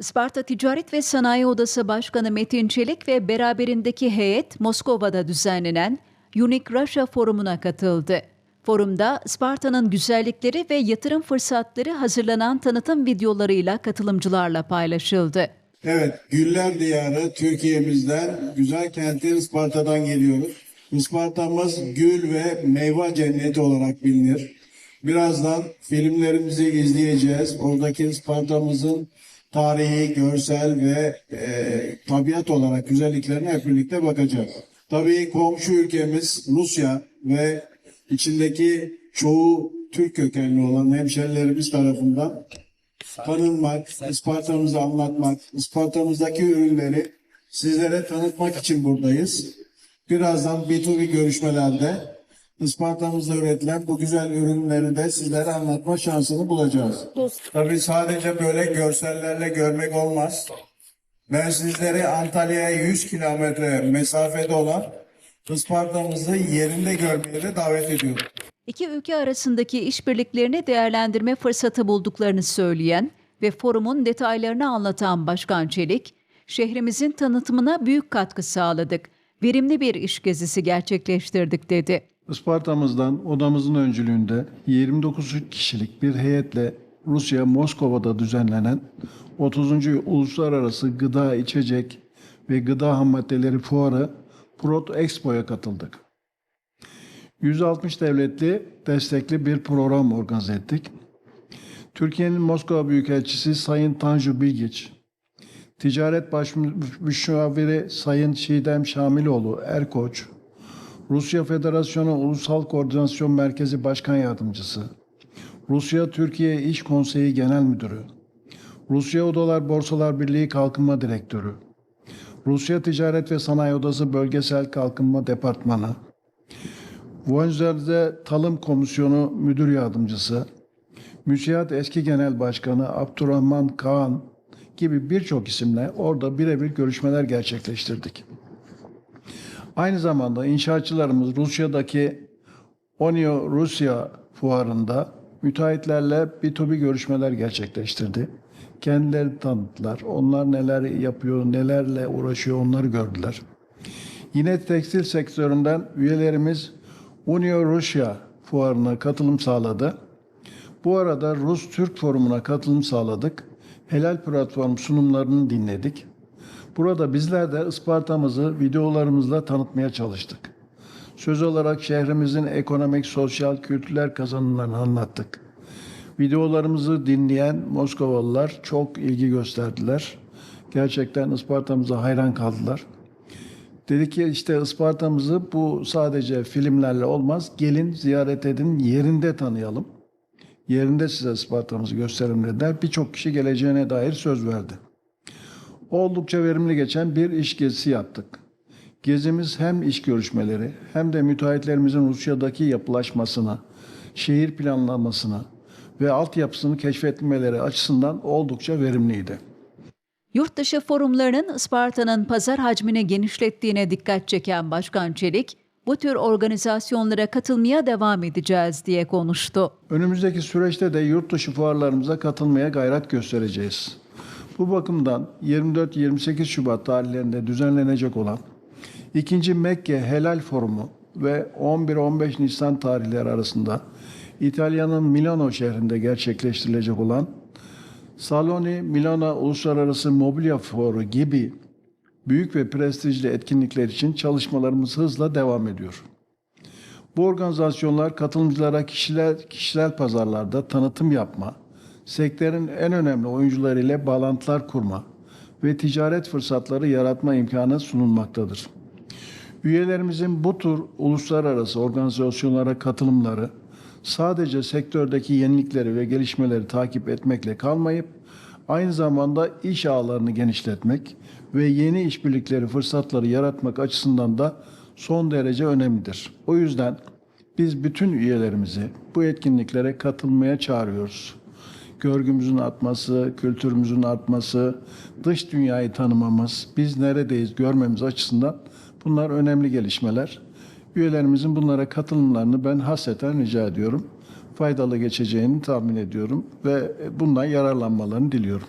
Isparta Ticaret ve Sanayi Odası Başkanı Metin Çelik ve beraberindeki heyet Moskova'da düzenlenen Unique Russia Forumu'na katıldı. Forumda Isparta'nın güzellikleri ve yatırım fırsatları hazırlanan tanıtım videolarıyla katılımcılarla paylaşıldı. Evet, Güller Diyarı Türkiye'mizden, güzel kentin Isparta'dan geliyoruz. Isparta'mız gül ve meyve cenneti olarak bilinir. Birazdan filmlerimizi izleyeceğiz. Oradaki Isparta'mızın tarihi, görsel ve e, tabiat olarak güzelliklerine hep birlikte bakacağız. Tabii komşu ülkemiz Rusya ve içindeki çoğu Türk kökenli olan hemşerilerimiz tarafından tanınmak, Isparta'mızı anlatmak, Isparta'mızdaki ürünleri sizlere tanıtmak için buradayız. Birazdan B2B görüşmelerde Isparta'mızda üretilen bu güzel ürünleri de sizlere anlatma şansını bulacağız. Tabii sadece böyle görsellerle görmek olmaz. Ben sizleri Antalya'ya 100 kilometre mesafede olan Isparta'mızı yerinde görmeye de davet ediyorum. İki ülke arasındaki işbirliklerini değerlendirme fırsatı bulduklarını söyleyen ve forumun detaylarını anlatan Başkan Çelik, şehrimizin tanıtımına büyük katkı sağladık, verimli bir iş gezisi gerçekleştirdik dedi. Isparta'mızdan odamızın öncülüğünde 29 kişilik bir heyetle Rusya Moskova'da düzenlenen 30. Uluslararası Gıda, İçecek ve Gıda Ham Maddeleri Fuarı Prot Expo'ya katıldık. 160 devletli destekli bir program organize ettik. Türkiye'nin Moskova Büyükelçisi Sayın Tanju Bilgiç, Ticaret Başmüşaviri Sayın Çiğdem Şamiloğlu Erkoç, Rusya Federasyonu Ulusal Koordinasyon Merkezi Başkan Yardımcısı, Rusya Türkiye İş Konseyi Genel Müdürü, Rusya Odalar Borsalar Birliği Kalkınma Direktörü, Rusya Ticaret ve Sanayi Odası Bölgesel Kalkınma Departmanı, Vonzer'de Talım Komisyonu Müdür Yardımcısı, MÜSİAD Eski Genel Başkanı Abdurrahman Kaan gibi birçok isimle orada birebir görüşmeler gerçekleştirdik. Aynı zamanda inşaatçılarımız Rusya'daki Onio Rusya fuarında müteahhitlerle B2B görüşmeler gerçekleştirdi. Kendileri tanıttılar. Onlar neler yapıyor, nelerle uğraşıyor onları gördüler. Yine tekstil sektöründen üyelerimiz Unio Rusya fuarına katılım sağladı. Bu arada Rus-Türk forumuna katılım sağladık. Helal platform sunumlarını dinledik. Burada bizler de Isparta'mızı videolarımızla tanıtmaya çalıştık. Söz olarak şehrimizin ekonomik, sosyal, kültürel kazanımlarını anlattık. Videolarımızı dinleyen Moskovalılar çok ilgi gösterdiler. Gerçekten Isparta'mıza hayran kaldılar. Dedi ki işte Isparta'mızı bu sadece filmlerle olmaz. Gelin ziyaret edin, yerinde tanıyalım. Yerinde size Isparta'mızı gösterelim dediler. Birçok kişi geleceğine dair söz verdi. Oldukça verimli geçen bir iş gezisi yaptık. Gezimiz hem iş görüşmeleri hem de müteahhitlerimizin Rusya'daki yapılaşmasına, şehir planlamasına ve altyapısını keşfetmeleri açısından oldukça verimliydi. Yurtdışı forumlarının Isparta'nın pazar hacmini genişlettiğine dikkat çeken Başkan Çelik, bu tür organizasyonlara katılmaya devam edeceğiz diye konuştu. Önümüzdeki süreçte de yurt dışı fuarlarımıza katılmaya gayret göstereceğiz. Bu bakımdan 24-28 Şubat tarihlerinde düzenlenecek olan ikinci Mekke Helal Forumu ve 11-15 Nisan tarihleri arasında İtalya'nın Milano şehrinde gerçekleştirilecek olan Saloni Milano Uluslararası Mobilya Fuarı gibi büyük ve prestijli etkinlikler için çalışmalarımız hızla devam ediyor. Bu organizasyonlar katılımcılara kişiler, kişisel pazarlarda tanıtım yapma, sektörün en önemli oyuncuları ile bağlantılar kurma ve ticaret fırsatları yaratma imkanı sunulmaktadır. Üyelerimizin bu tür uluslararası organizasyonlara katılımları sadece sektördeki yenilikleri ve gelişmeleri takip etmekle kalmayıp aynı zamanda iş ağlarını genişletmek ve yeni işbirlikleri fırsatları yaratmak açısından da son derece önemlidir. O yüzden biz bütün üyelerimizi bu etkinliklere katılmaya çağırıyoruz. Görgümüzün artması, kültürümüzün artması, dış dünyayı tanımamız, biz neredeyiz görmemiz açısından bunlar önemli gelişmeler. Üyelerimizin bunlara katılımlarını ben hasreten rica ediyorum. Faydalı geçeceğini tahmin ediyorum ve bundan yararlanmalarını diliyorum.